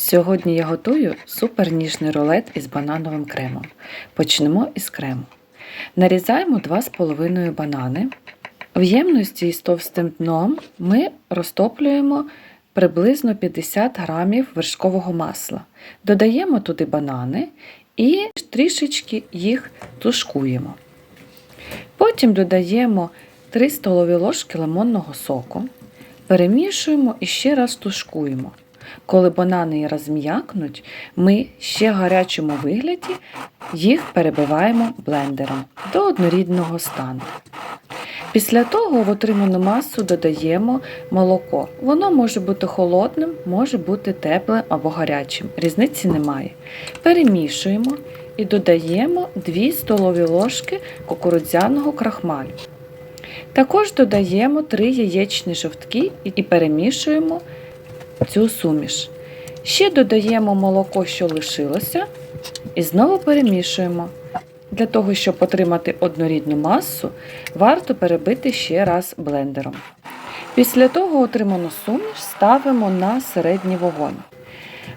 Сьогодні я готую суперніжний рулет із банановим кремом. Почнемо із крему. Нарізаємо 2,5 банани. В ємності із товстим дном ми розтоплюємо приблизно 50 грамів вершкового масла. Додаємо туди банани і трішечки їх тушкуємо. Потім додаємо 3 столові ложки лимонного соку, перемішуємо і ще раз тушкуємо. Коли банани розм'якнуть, ми ще гарячому вигляді їх перебиваємо блендером до однорідного стану. Після того в отриману масу додаємо молоко. Воно може бути холодним, може бути теплим або гарячим. Різниці немає. Перемішуємо і додаємо 2 столові ложки кукурудзяного крахмалю. Також додаємо 3 яєчні жовтки і перемішуємо цю суміш. Ще додаємо молоко, що лишилося, і знову перемішуємо. Для того, щоб отримати однорідну масу, варто перебити ще раз блендером. Після того отриману суміш ставимо на середній вогонь.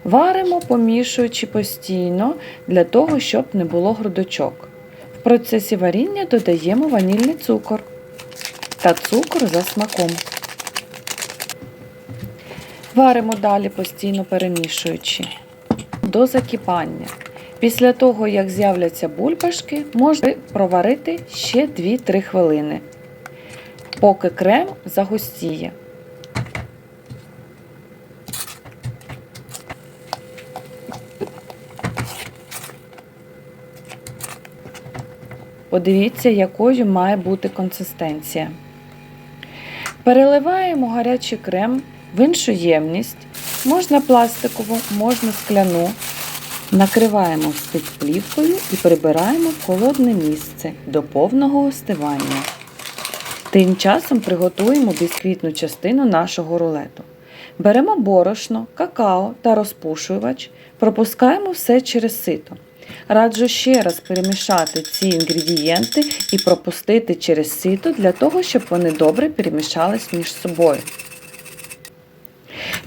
Варимо, помішуючи постійно для того, щоб не було грудочок. В процесі варіння додаємо ванільний цукор та цукор за смаком. Варимо далі постійно перемішуючи до закипання. Після того, як з'являться бульбашки, можна проварити ще 2-3 хвилини, поки крем загустіє. Подивіться, якою має бути консистенція. Переливаємо гарячий крем в іншу ємність, можна пластикову, можна скляну. Накриваємо спецплівкою і прибираємо в холодне місце до повного остивання. Тим часом приготуємо бісквітну частину нашого рулету. Беремо борошно, какао та розпушувач, пропускаємо все через сито. Раджу ще раз перемішати ці інгредієнти і пропустити через сито для того, щоб вони добре перемішались між собою.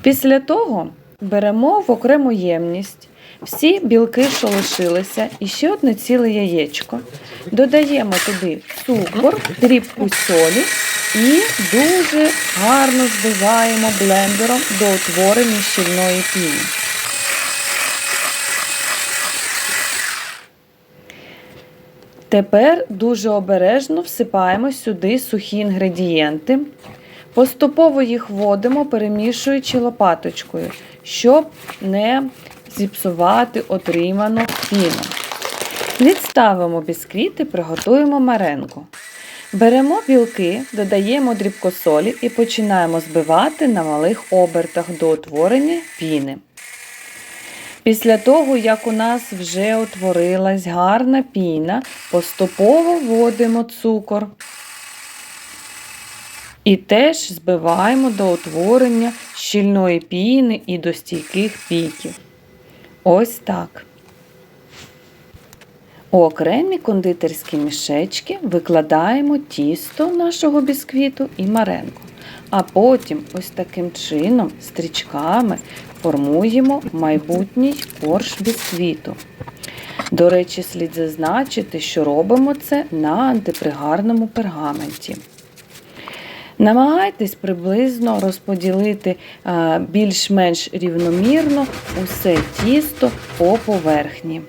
Після того беремо в окрему ємність всі білки, що лишилися, і ще одне ціле яєчко. Додаємо туди цукор, дрібку солі і дуже гарно збиваємо блендером до утворення щільної піни. Тепер дуже обережно всипаємо сюди сухі інгредієнти. Поступово їх вводимо, перемішуючи лопаточкою, щоб не зіпсувати отриману піну. Відставимо бісквіт і приготуємо меренгу. Беремо білки, додаємо дрібкосолі і починаємо збивати на малих обертах до утворення піни. Після того, як у нас вже утворилась гарна піна, поступово вводимо цукор. І теж збиваємо до утворення щільної піни і до стійких піків. Ось так. У окремі кондитерські мішечки викладаємо тісто нашого бісквіту і маренку. А потім ось таким чином, стрічками, формуємо майбутній корж бісквіту. До речі, слід зазначити, що робимо це на антипригарному пергаменті. Намагайтесь приблизно розподілити е, більш-менш рівномірно усе тісто по поверхні.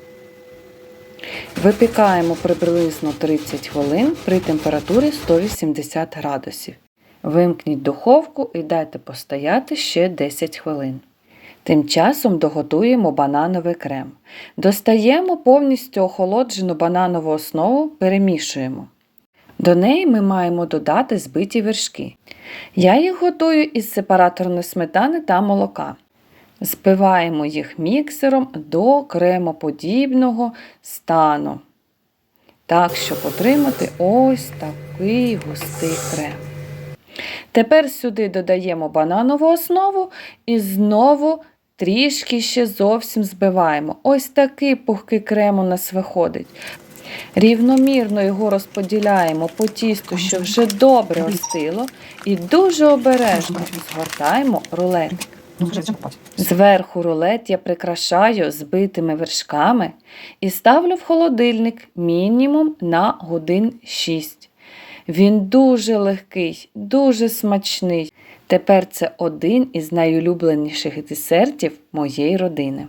Випікаємо приблизно 30 хвилин при температурі 180 градусів. Вимкніть духовку і дайте постояти ще 10 хвилин. Тим часом доготуємо банановий крем. Достаємо повністю охолоджену бананову основу, перемішуємо. До неї ми маємо додати збиті вершки. Я їх готую із сепараторної сметани та молока. Збиваємо їх міксером до кремоподібного стану. Так, щоб отримати ось такий густий крем. Тепер сюди додаємо бананову основу і знову трішки ще зовсім збиваємо. Ось такий пухкий крем у нас виходить. Рівномірно його розподіляємо по тісту, що вже добре остило, і дуже обережно згортаємо рулетик. Зверху рулет я прикрашаю збитими вершками і ставлю в холодильник мінімум на годин 6. Він дуже легкий, дуже смачний. Тепер це один із найулюбленіших десертів моєї родини.